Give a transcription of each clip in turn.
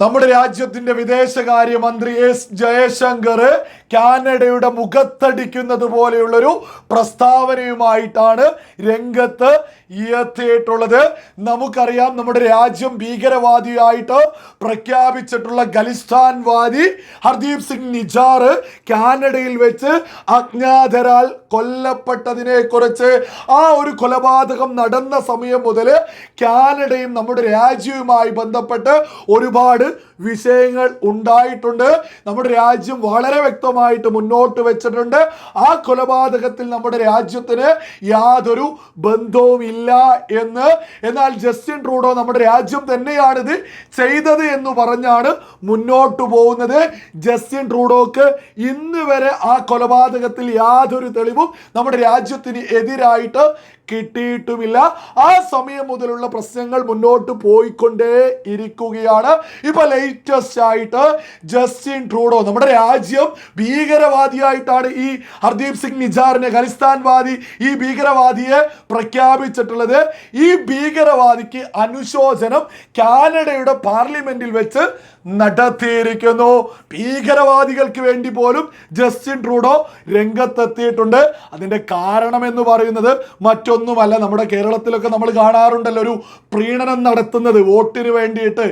നമ്മുടെ രാജ്യത്തിന്റെ വിദേശകാര്യമന്ത്രി എസ് ജയശങ്കർ കാനഡയുടെ മുഖത്തടിക്കുന്നത് പോലെയുള്ളൊരു പ്രസ്താവനയുമായിട്ടാണ് രംഗത്ത് എത്തിയിട്ടുള്ളത്. നമുക്കറിയാം നമ്മുടെ രാജ്യം ഭീകരവാദിയായിട്ട് പ്രഖ്യാപിച്ചിട്ടുള്ള ഖലിസ്ഥാൻവാദി ഹർദീപ് സിംഗ് നിജാർ കാനഡയിൽ വെച്ച് അജ്ഞാതരാൽ കൊല്ലപ്പെട്ടതിനെ കുറിച്ച് ആ ഒരു കൊലപാതകം നടന്ന സമയം മുതൽ കാനഡയും നമ്മുടെ രാജ്യവുമായി ബന്ധപ്പെട്ട് ഒരുപാട് വിഷയങ്ങൾ ഉണ്ടായിട്ടുണ്ട്. നമ്മുടെ രാജ്യം വളരെ വ്യക്തമായിട്ട് മുന്നോട്ട് വെച്ചിട്ടുണ്ട്. ആ കൊലപാതകത്തിൽ നമ്മുടെ രാജ്യത്തിന് യാതൊരു ബന്ധവുമില്ല എന്ന്. എന്നാൽ ജസ്റ്റിൻ ട്രൂഡോ നമ്മുടെ രാജ്യം തന്നെയാണിത് ചെയ്തത് എന്ന് പറഞ്ഞാണ് മുന്നോട്ട് പോകുന്നത്. ജസ്റ്റിൻ ട്രൂഡോക്ക് ഇന്ന് വരെ ആ കൊലപാതകത്തിൽ യാതൊരു തെളിവും നമ്മുടെ രാജ്യത്തിന് എതിരായിട്ട് കിട്ടിയിട്ടുമില്ല. ആ സമയം മുതലുള്ള പ്രശ്നങ്ങൾ മുന്നോട്ട് പോയിക്കൊണ്ടേ ഇരിക്കുകയാണ്. ഇപ്പൊ ലേറ്റസ്റ്റ് ആയിട്ട് ജസ്റ്റിൻ ട്രൂഡോ നമ്മുടെ രാജ്യം ഭീകരവാദിയായിട്ടാണ് ഈ ഹർദീപ് സിംഗ് നിജാറിനെ ഖലിസ്ഥാൻവാദി ഈ ഭീകരവാദിയെ പ്രഖ്യാപിച്ചിട്ടുള്ളത്. ഈ ഭീകരവാദിക്ക് അനുശോചനം കാനഡയുടെ പാർലമെന്റിൽ വെച്ച് നടത്തിയിരിക്കുന്നു. ഭീകരവാദികൾക്ക് വേണ്ടി പോലും ജസ്റ്റിൻ ട്രൂഡോ രംഗത്തെത്തിയിട്ടുണ്ട്. അതിന്റെ കാരണം എന്ന് പറയുന്നത് മറ്റൊന്നുമല്ല നമ്മുടെ കേരളത്തിലൊക്കെ നമ്മൾ കാണാറുണ്ടല്ലോ ഒരു പ്രീണനം നടത്തുന്നത് വോട്ടിന് വേണ്ടിയിട്ട്.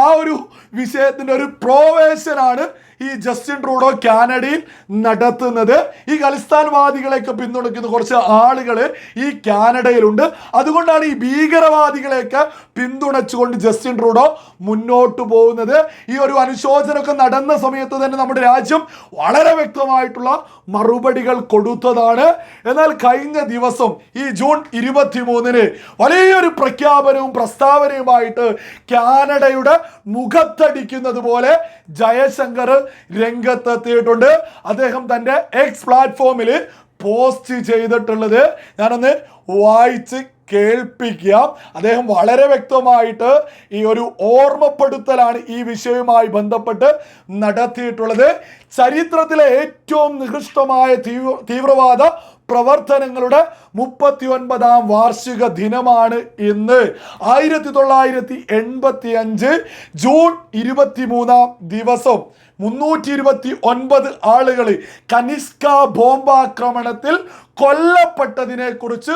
ആ ഒരു വിഷയത്തിന്റെ ഒരു പ്രോവേശനാണ് ഈ ജസ്റ്റിൻ ട്രൂഡോ കാനഡയിൽ നടത്തുന്നത്. ഈ ഖലിസ്ഥാൻവാദികളെയൊക്കെ പിന്തുണയ്ക്കുന്ന കുറച്ച് ആളുകൾ ഈ കാനഡയിലുണ്ട്. അതുകൊണ്ടാണ് ഈ ഭീകരവാദികളെയൊക്കെ പിന്തുണച്ചുകൊണ്ട് ജസ്റ്റിൻ ട്രൂഡോ മുന്നോട്ട് പോകുന്നത്. ഈ ഒരു അനുശോചനമൊക്കെ നടന്ന സമയത്ത് തന്നെ നമ്മുടെ രാജ്യം വളരെ വ്യക്തമായിട്ടുള്ള മറുപടികൾ കൊടുത്തതാണ്. എന്നാൽ കഴിഞ്ഞ ദിവസം ഈ ജൂൺ ഇരുപത്തി മൂന്നിന് വലിയൊരു പ്രഖ്യാപനവും പ്രസ്താവനയുമായിട്ട് കാനഡയുടെ മുഖത്തടിക്കുന്നത് പോലെ ജയശങ്കർ രംഗത്തെത്തിയിട്ടുണ്ട്. അദ്ദേഹം തന്റെ എക്സ് പ്ലാറ്റ്ഫോമിൽ പോസ്റ്റ് ചെയ്തിട്ടുള്ളത് ഞാനൊന്ന് വായിച്ച് കേൾപ്പിക്കാം. അദ്ദേഹം വളരെ വ്യക്തമായിട്ട് ഈ ഒരു ഓർമ്മപ്പെടുത്തലാണ് ഈ വിഷയവുമായി ബന്ധപ്പെട്ട് നടത്തിയിട്ടുള്ളത്. ചരിത്രത്തിലെ ഏറ്റവും നികൃഷ്ടമായ തീവ്ര തീവ്രവാദ പ്രവർത്തനങ്ങളുടെ മുപ്പത്തി ഒൻപതാം വാർഷിക ദിനമാണ് ഇന്ന്. ആയിരത്തി തൊള്ളായിരത്തി എൺപത്തി അഞ്ച് ജൂൺ ഇരുപത്തി മൂന്നാം ദിവസം മുന്നൂറ്റി ഇരുപത്തി ഒൻപത് ആളുകൾ കനിഷ്ക ബോംബാക്രമണത്തിൽ കൊല്ലപ്പെട്ടതിനെ കുറിച്ച്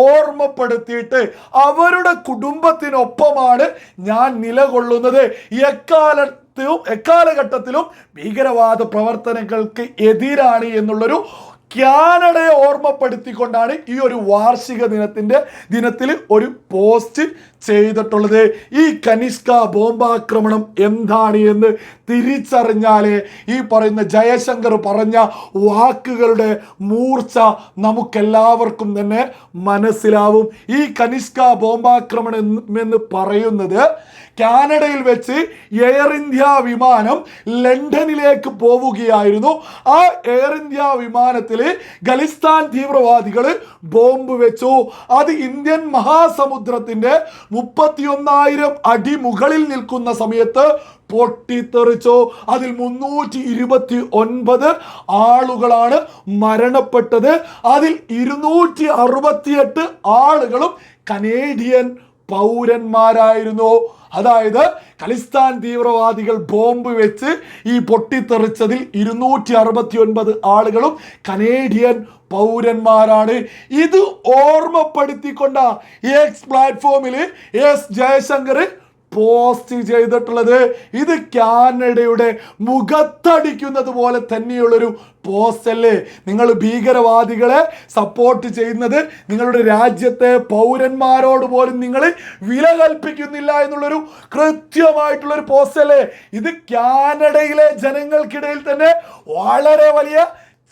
ഓർമ്മപ്പെടുത്തിയിട്ട് അവരുടെ കുടുംബത്തിനൊപ്പമാണ് ഞാൻ നിലകൊള്ളുന്നത്. എക്കാലത്തും എക്കാലഘട്ടത്തിലും ഭീകരവാദ പ്രവർത്തനങ്ങൾക്ക് എതിരാണ് എന്നുള്ളൊരു കാനഡയെ ഓർമ്മപ്പെടുത്തിക്കൊണ്ടാണ് ഈ ഒരു വാർഷിക ദിനത്തിന്റെ ദിനത്തിൽ ഒരു പോസ്റ്റ് ചെയ്തിട്ടുള്ളത് ഈ കനിഷ്ക ബോംബാക്രമണം എന്താണ് എന്ന് തിരിച്ചറിഞ്ഞാലേ ഈ പറയുന്ന ജയശങ്കർ പറഞ്ഞ വാക്കുകളുടെ മൂർച്ച നമുക്കെല്ലാവർക്കും തന്നെ മനസ്സിലാവും. ഈ കനിഷ്ക ബോംബാക്രമണം എന്ന് പറയുന്നത് കാനഡയിൽ വെച്ച് എയർ ഇന്ത്യ വിമാനം ലണ്ടനിലേക്ക് പോവുകയായിരുന്നു. ആ എയർ ഇന്ത്യ വിമാനത്തിൽ ഖലിസ്ഥാൻ തീവ്രവാദികൾ ബോംബ് വെച്ചു. അത് ഇന്ത്യൻ മഹാസമുദ്രത്തിന്റെ മുപ്പത്തിയൊന്നായിരം അടി മുകളിൽ നിൽക്കുന്ന സമയത്ത് പൊട്ടിത്തെറിച്ചു. അതിൽ മുന്നൂറ്റി ഇരുപത്തി ഒൻപത് ആളുകളാണ് മരണപ്പെട്ടത്. അതിൽ ഇരുന്നൂറ്റി അറുപത്തിയെട്ട് ആളുകളും കനേഡിയൻ പൗരന്മാരായിരുന്നു. അതായത് ഖലിസ്ഥാൻ തീവ്രവാദികൾ ബോംബ് വെച്ച് ഈ പൊട്ടിത്തെറിച്ചതിൽ ഇരുന്നൂറ്റി അറുപത്തി ഒൻപത് ആളുകളും കനേഡിയൻ പൗരന്മാരാണ്. ഇത് ഓർമ്മപ്പെടുത്തിക്കൊണ്ട എക്സ് പ്ലാറ്റ്ഫോമിൽ എസ് ജയശങ്കർ പോസ്റ്റ് ചെയ്തിട്ടുള്ളത് ഇത് കാനഡയുടെ മുഖത്തടിക്കുന്നത് പോലെ തന്നെയുള്ളൊരു പോസ്റ്റ് അല്ലേ? നിങ്ങൾ ഭീകരവാദികളെ സപ്പോർട്ട് ചെയ്യുന്നത് നിങ്ങളുടെ രാജ്യത്തെ പൗരന്മാരോട് പോലും നിങ്ങൾ വില കൽപ്പിക്കുന്നില്ല എന്നുള്ളൊരു കൃത്യമായിട്ടുള്ളൊരു പോസ്റ്റ് അല്ലേ? ഇത് കാനഡയിലെ ജനങ്ങൾക്കിടയിൽ തന്നെ വളരെ വലിയ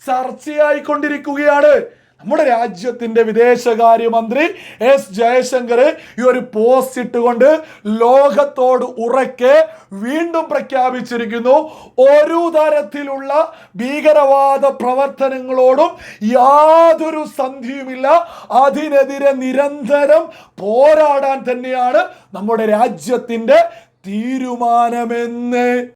ചർച്ചയായിക്കൊണ്ടിരിക്കുകയാണ്. നമ്മുടെ രാജ്യത്തിന്റെ വിദേശകാര്യമന്ത്രി എസ് ജയശങ്കർ ഈ ഒരു പോസ്റ്റ് ഇട്ടുകൊണ്ട് ലോകത്തോട് ഉറക്കെ വീണ്ടും പ്രഖ്യാപിച്ചിരിക്കുന്നു. ഒരു തരത്തിലുള്ള ഭീകരവാദ പ്രവർത്തനങ്ങളോടും യാതൊരു സന്ധിയുമില്ല. അതിനെതിരെ നിരന്തരം പോരാടാൻ തന്നെയാണ് നമ്മുടെ രാജ്യത്തിന്റെ തീരുമാനമെന്ന്.